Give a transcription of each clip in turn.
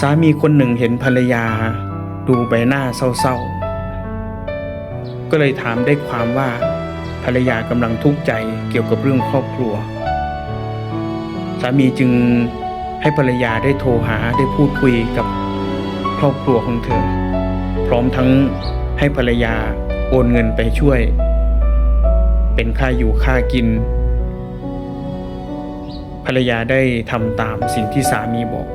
สามีคนหนึ่งเห็นภรรยา ดูใบหน้าเศร้าๆ ก็เลยถามได้ความว่าภรรยากำลังทุกข์ใจเกี่ยวกับเรื่องครอบครัว สามีจึงให้ภรรยาได้โทรหาได้พูดคุยกับครอบครัวของเธอ พร้อมทั้งให้ภรรยาโอนเงินไปช่วย เป็นค่าอยู่ค่ากิน ภรรยาได้ทำตามสิ่งที่สามีบอก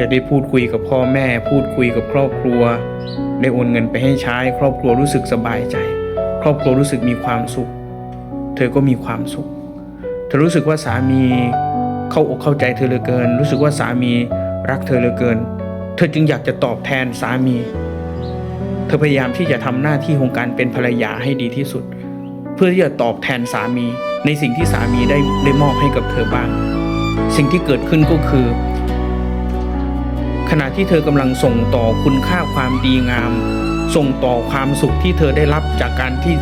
เธอได้พูดคุยกับพ่อแม่ พูดคุยกับครอบครัว ได้โอนเงินไปให้ใช้ ครอบครัวรู้สึกสบายใจ ครอบครัวรู้สึกมีความสุข เธอก็มีความสุข เธอรู้สึกว่าสามีเข้าอกเข้าใจเธอเหลือเกิน รู้สึกว่าสามีรักเธอเหลือเกิน เธอจึงอยากจะตอบแทนสามี เธอพยายามที่จะทำหน้าที่ของการเป็นภรรยาให้ดีที่สุด เพื่อที่จะตอบแทนสามีในสิ่งที่สามีได้ได้มอบให้กับเธอบ้าง สิ่งที่เกิดขึ้นก็คือ ขณะที่เธอกำลังส่งต่อคุณค่าความดีงาม ส่งต่อความสุขที่เธอได้รับจากการที่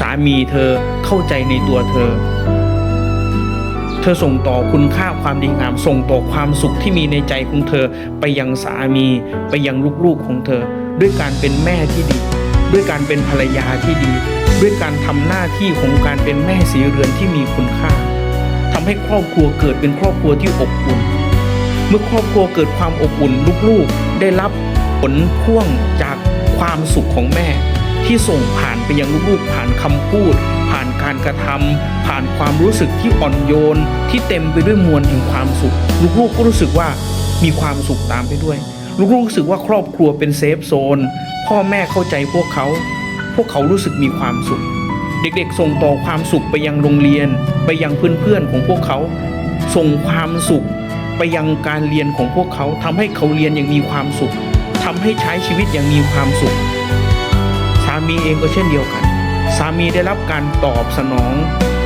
สามีเธอเข้าใจในตัวเธอ เธอส่งต่อคุณค่าความดีงาม ส่งต่อความสุขที่มีในใจของเธอไปยังสามีไปยังลูกๆของเธอ ด้วยการเป็นแม่ที่ดี ด้วยการเป็นภรรยาที่ดี ด้วยการทำหน้าที่ของการเป็นแม่สีเรือนที่มีคุณค่าทำให้ครอบครัวเกิดเป็นครอบครัวที่อบอุ่น เมื่อครอบครัวเกิดความอบอุ่นลูกๆ ได้รับผลพ่วงจากความสุขของแม่ ที่ส่งผ่านไปยังลูกๆผ่านคำพูด ผ่านการกระทำผ่านความรู้สึกที่อ่อนโยน ที่เต็มไปด้วยมวลแห่งความสุข ลูกๆก็รู้สึกว่ามีความสุขตามไปด้วย ลูกๆรู้สึกว่าครอบครัวเป็นเซฟโซน พ่อแม่เข้าใจพวกเขา พวกเขารู้สึกมีความสุข เด็กๆ ส่งต่อความสุขไปยังโรงเรียน ไปยังเพื่อนๆของพวกเขา ส่งความสุข ไปยังการเรียนของพวกเขาทำให้เขาเรียนอย่างมีความสุขทำให้ใช้ชีวิตอย่างมีความสุข สามีเองก็เช่นเดียวกัน สามีได้รับการตอบสนอง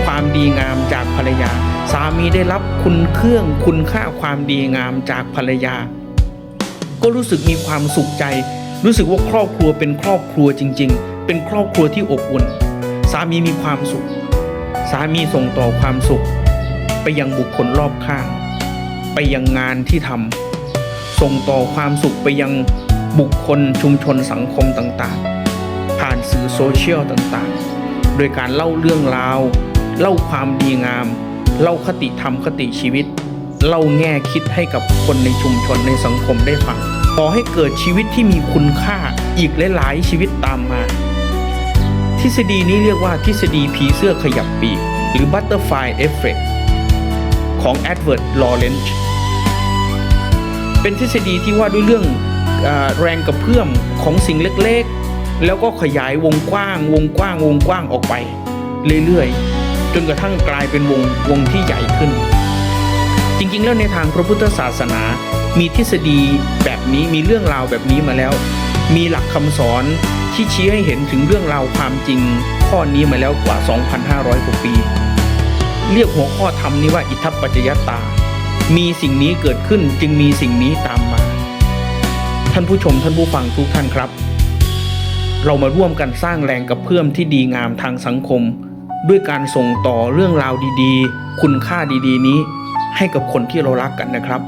ความดีงามจากภรรยา สามีได้รับคุณเครื่องคุณค่าความดีงามจากภรรยา ก็รู้สึกมีความสุขใจ รู้สึกว่าครอบครัวเป็นครอบครัวจริง ๆ เป็นครอบครัวที่อบอุ่น สามีมีความสุข สามีส่งต่อความสุข ไปยังบุคคลรอบข้าง ไปยังงานที่ทำส่งต่อความสุขไปยังบุคคลชุมชนสังคมต่างๆ ผ่านสื่อโซเชียลต่างๆ โดยการเล่าเรื่องราว เล่าความดีงาม เล่าคติธรรมคติชีวิต เล่าแง่คิดให้กับคนในชุมชนในสังคมได้ฟังขอให้เกิดชีวิตที่มีคุณค่าอีกหลายๆชีวิตตามมา ทฤษฎีนี้เรียกว่าทฤษฎีผีเสื้อขยับปีก หรือ Butterfly Effect ของ Edward Lawrence เป็นทฤษฎีที่ว่าด้วยเรื่องอแรงกระเพื่อมของสิ่งเล็กๆ แล้วก็ขยายวงกว้าง วงกว้าง วงกว้างออกไป เรื่อยๆ จนกระทั่งกลายเป็นวงวงที่ใหญ่ขึ้น จริงๆ แล้วในทางพระพุทธศาสนา มีทฤษฎีแบบนี้มีเรื่องราวแบบนี้มาแล้ว มีหลักคำสอนที่ชี้ให้เห็นถึงเรื่องราวความจริงข้อนี้มาแล้วกว่า 2,500 กว่าปี เรียกหัวข้อธรรมนี้ว่าอิทัปปัจจยตา มีสิ่งนี้เกิดขึ้นจึงมีสิ่งนี้ตามมา ท่านผู้ชมท่านผู้ฟังทุกท่านครับ เรามาร่วมกันสร้างแรงกระเพื่อมที่ดีงามทางสังคม ด้วยการส่งต่อเรื่องราวดีๆ คุณค่าดีๆ นี้ให้กับคนที่เรารักกันนะครับ